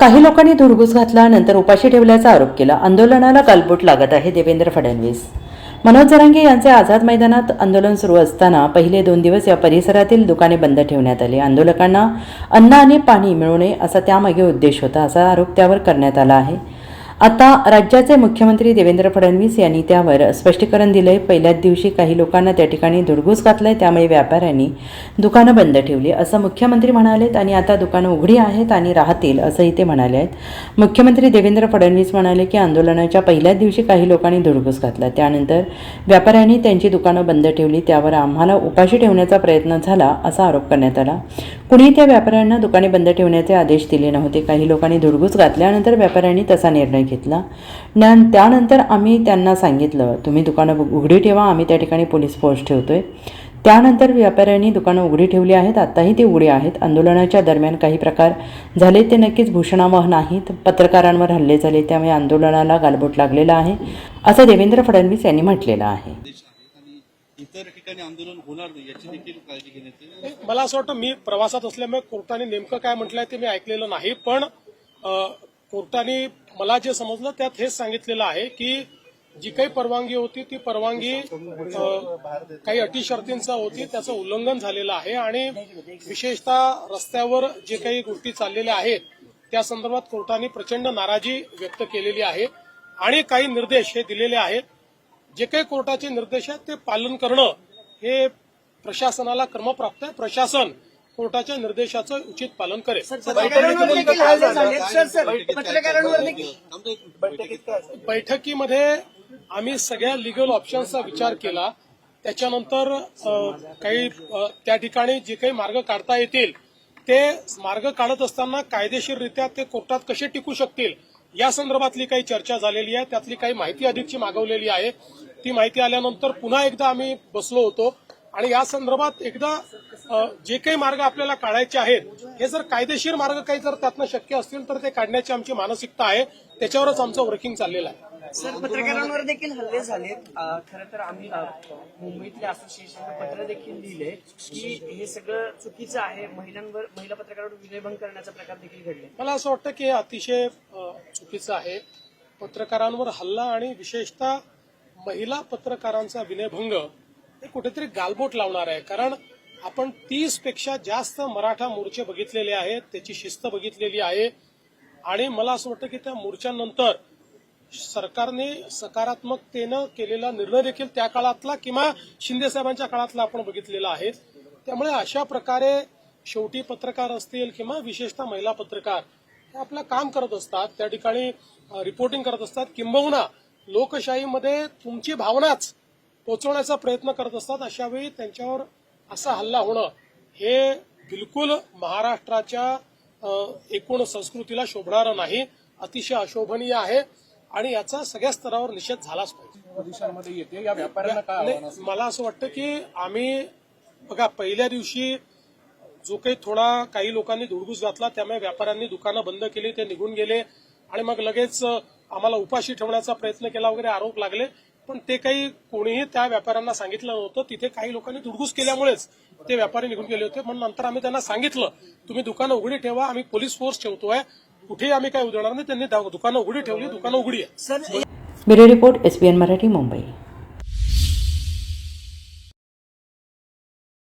काही लोकांनी धुडगूस घातला नंतर उपाशी ठेवल्याचा आरोप केला. आंदोलनाला गालबोट लागत आहे देवेंद्र फडणवीस. मनोज जरांगे यांचे आझाद मैदानात आंदोलन सुरू असताना पहिले दोन दिवस या परिसरातील दुकाने बंद ठेवण्यात आली. आंदोलकांना अन्न आणि पाणी मिळू नये असा त्यामागे उद्देश होता असा आरोप त्यावर करण्यात आला आहे. आता राज्याचे मुख्यमंत्री देवेंद्र फडणवीस यांनी त्यावर स्पष्टीकरण दिलंय. पहिल्याच दिवशी काही लोकांना त्या ठिकाणी धुडगूस घातलाय. त्यामुळे व्यापाऱ्यांनी दुकानं बंद ठेवली. असं मुख्यमंत्री म्हणालेत आणि आता दुकानं उघडी आहेत आणि राहतील असंही ते म्हणाले आहेत मुख्यमंत्री देवेंद्र फडणवीस म्हणाले की आंदोलनाच्या पहिल्याच दिवशी काही लोकांनी धुडगूस घातला. त्यानंतर व्यापाऱ्यांनी त्यांची दुकानं बंद ठेवली. त्यावर आम्हाला उपाशी ठेवण्याचा प्रयत्न झाला असा आरोप करण्यात आला. कुणीही त्या व्यापाऱ्यांना दुकाने बंद ठेवण्याचे आदेश दिले नव्हते. काही लोकांनी धुडगूस घातल्यानंतर व्यापाऱ्यांनी तसा निर्णय घेतला. ज्ञान त्यानंतर आम्ही त्यांना सांगितलं तुम्ही दुकानं उघडी ठेवा आम्ही त्या ठिकाणी पोलीस फोर्स ठेवतोय. त्यानंतर व्यापाऱ्यांनी दुकानं उघडी ठेवली आहेत आत्ताही ती उघडी आहेत. आंदोलनाच्या दरम्यान काही प्रकार झाले ते नक्कीच भूषणावह नाहीत. पत्रकारांवर हल्ले झाले त्यामुळे आंदोलनाला गालबोट लागलेला आहे असं देवेंद्र फडणवीस यांनी म्हटलेलं आहे. इतर ठिकाणी आंदोलन होणार नाही याची देखील काळजी घेण्याची मला असं वाटतं मी प्रवासात असल्यामुळे कोर्टाने नेमकं काय म्हटलंय ते मी ऐकलेलं नाही पण कोर्टाने मला जे समजलं त्यात हेच सांगितलेलं आहे की जी काही परवानगी होती ती परवानगी काही अटी शर्तींचा होती त्याचं उल्लंघन झालेलं आहे आणि विशेषतः रस्त्यावर जे काही गोष्टी चाललेल्या आहेत त्या संदर्भात कोर्टाने प्रचंड नाराजी व्यक्त केलेली आहे आणि काही निर्देश हे दिलेले आहेत. जे काही कोर्टाचे निर्देश आहेत ते पालन करणं हे प्रशासनाला क्रमप्राप्त आहे. प्रशासन कोर्टाच्या निर्देशाचं उचित पालन करेल. बैठकीमध्ये आम्ही सगळ्या लिगल ऑप्शन्सचा विचार केला. त्याच्यानंतर काही त्या ठिकाणी जे काही मार्ग काढता येतील ते मार्ग काढत असताना कायदेशीररित्या ते कोर्टात कसे टिकू शकतील या संदर्भातली काही चर्चा झालेली आहे. त्यातली काही माहिती अधिकची मागवलेली आहे. ती माहिती आल्यानंतर पुन्हा एकदा आम्ही बसलो होतो. आणि या संदर्भात एकदा जे काही मार्ग आपल्याला काढायचे आहेत हे जर कायदेशीर मार्ग काही जर त्यातनं शक्य असतील तर ते काढण्याची आमची मानसिकता आहे. त्याच्यावरच आमचं वर्किंग चाललेलं आहे. सर पत्रकारांवर देखील हल्ले झालेत. अं, खरं तर आम्ही मुंबईतल्या असोसिएशनला पत्र देखील लिहिले की हे सगळं चुकीचं आहे. महिलांवर महिला पत्रकारांवर विनयभंग करण्याचा प्रकार देखील घडले. मला असं वाटतं की हे अतिशय चुकीचं आहे. पत्रकारांवर हल्ला आणि विशेषतः महिला पत्रकारांचा विनयभंग हे कुठेतरी गालबोट लावणार आहे. कारण आपण तीसपेक्षा जास्त मराठा मोर्चे बघितलेले आहेत त्याची शिस्त बघितलेली आहे. आणि मला असं वाटतं की त्या मोर्चानंतर सरकारने सकारात्मकतेनं केलेला निर्णय देखील त्या काळातला किंवा शिंदे साहेबांच्या काळातला आपण बघितलेला आहे. त्यामुळे अशा प्रकारे शेवटी पत्रकार असतील किंवा विशेषतः महिला पत्रकार हे आपलं काम करत असतात. त्या ठिकाणी रिपोर्टिंग करत असतात. किंबहुना लोकशाहीमध्ये तुमची भावनाच पोचवण्याचा प्रयत्न करत असतात. अशावेळी त्यांच्यावर असा हल्ला होणं हे बिलकुल महाराष्ट्राच्या एकूण संस्कृतीला शोभणारं नाही. अतिशय अशोभनीय आहे. आणि याचा सगळ्या स्तरावर निषेध झालाच पाहिजे. मला असं वाटतं की आम्ही बघा पहिल्या दिवशी जो काही थोडा काही लोकांनी धुडगूस घातला त्यामुळे व्यापाऱ्यांनी दुकानं बंद केली ते निघून गेले आणि मग लगेच आम्हाला उपाशी ठेवण्याचा प्रयत्न केला वगैरे आरोप लागले. पण ते काही कोणीही त्या व्यापाऱ्यांना सांगितलं नव्हतं. तिथे काही लोकांनी धुडगूस केल्यामुळेच ते व्यापारी निघून गेले होते. म्हणून नंतर आम्ही त्यांना सांगितलं तुम्ही दुकानं उघडी ठेवा आम्ही पोलीस फोर्स ठेवतोय. कुठेही आम्ही काय उधळणार नाही. त्यांनी दुकानं उघडी ठेवली दुकानं उघडी आहे. Bureau report SBN Marathi Mumbai.